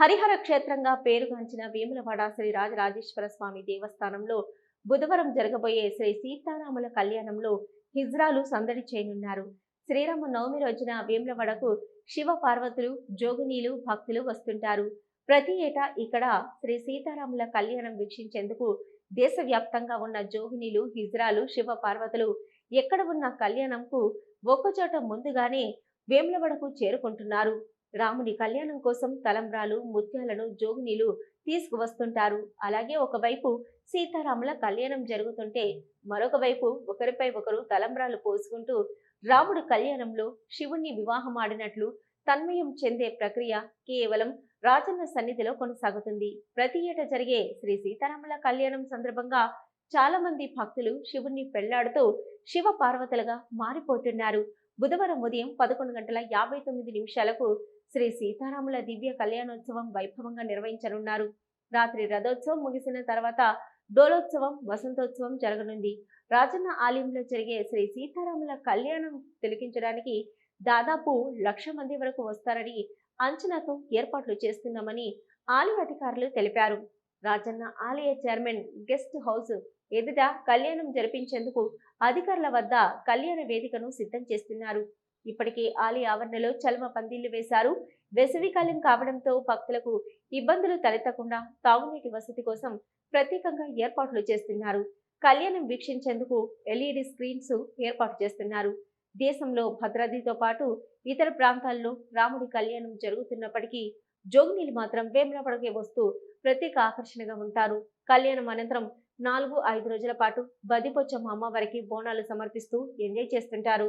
హరిహర క్షేత్రంగా పేరుగాంచిన వేములవాడ శ్రీ రాజరాజేశ్వర స్వామి దేవస్థానంలో బుధవారం జరగబోయే శ్రీ సీతారాముల కళ్యాణంలో హిజ్రాలు సందడి చేయనున్నారు. శ్రీరామ నవమి రోజున వేములవాడకు శివ పార్వతులు జోగునీలు భక్తులు వస్తుంటారు. ప్రతి ఏటా ఇక్కడ శ్రీ సీతారాముల కళ్యాణం వీక్షించేందుకు దేశవ్యాప్తంగా ఉన్న జోగినీలు హిజ్రాలు శివ పార్వతులు ఎక్కడ ఉన్న కళ్యాణంకు ఒక్కచోట ముందుగానే వేములవాడకు చేరుకుంటున్నారు. రాముని కళ్యాణం కోసం తలంబ్రాలు ముత్యాలను జోగినీలు తీసుకువస్తుంటారు. అలాగే ఒకవైపు సీతారాముల కళ్యాణం జరుగుతుంటే మరొక వైపు ఒకరిపై ఒకరు తలంబ్రాలు పోసుకుంటూ రాముడు కళ్యాణంలో శివుణ్ణి వివాహం ఆడినట్లు తన్మయం చెందే ప్రక్రియ కేవలం రాజన్న సన్నిధిలో కొనసాగుతుంది. ప్రతి ఏటా జరిగే శ్రీ సీతారాముల కళ్యాణం సందర్భంగా చాలా మంది భక్తులు శివుణ్ణి పెళ్ళాడుతూ శివ పార్వతులుగా మారిపోతున్నారు. బుధవారం ఉదయం పదకొండు గంటల యాభై తొమ్మిది నిమిషాలకు శ్రీ సీతారాముల దివ్య కళ్యాణోత్సవం వైభవంగా నిర్వహించనున్నారు. రాత్రి రథోత్సవం ముగిసిన తర్వాత డోలోత్సవం వసంతోత్సవం జరగనుంది. రాజన్న ఆలయంలో జరిగే శ్రీ సీతారాముల కళ్యాణం తిలకించడానికి దాదాపు లక్ష మంది వరకు వస్తారని అంచనాతో ఏర్పాట్లు చేస్తున్నామని ఆలయ అధికారులు తెలిపారు. రాజన్న ఆలయ చైర్మన్ గెస్ట్ హౌస్ ఎదుట కళ్యాణం జరిపించేందుకు అధికారుల వద్ద కళ్యాణ వేదికను సిద్ధం చేస్తున్నారు. ఇప్పటికే ఆలయ ఆవరణలో చలమ పందిళ్ళు వేశారు. వేసవికాలం కావడంతో భక్తులకు ఇబ్బందులు తలెత్తకుండా తాగునీటి వసతి కోసం ప్రత్యేకంగా ఏర్పాట్లు చేస్తున్నారు. కళ్యాణం వీక్షించేందుకు ఎల్ఈడి స్క్రీన్స్ ఏర్పాటు చేస్తున్నారు. దేశంలో భద్రాద్రితో పాటు ఇతర ప్రాంతాల్లో రాముడి కళ్యాణం జరుగుతున్నప్పటికీ జోగినీలు మాత్రం వేములపడకే వస్తూ ప్రత్యేక ఆకర్షణగా ఉంటారు. కళ్యాణం అనంతరం నాలుగు ఐదు రోజుల పాటు బదిపొచ్చమ్మ అమ్మవారికి బోనాలు సమర్పిస్తూ ఎంజాయ్ చేస్తుంటారు.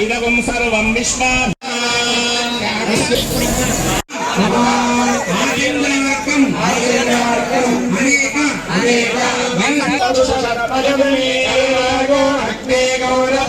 ఇదగం సర్వం విశ్వ గౌరవ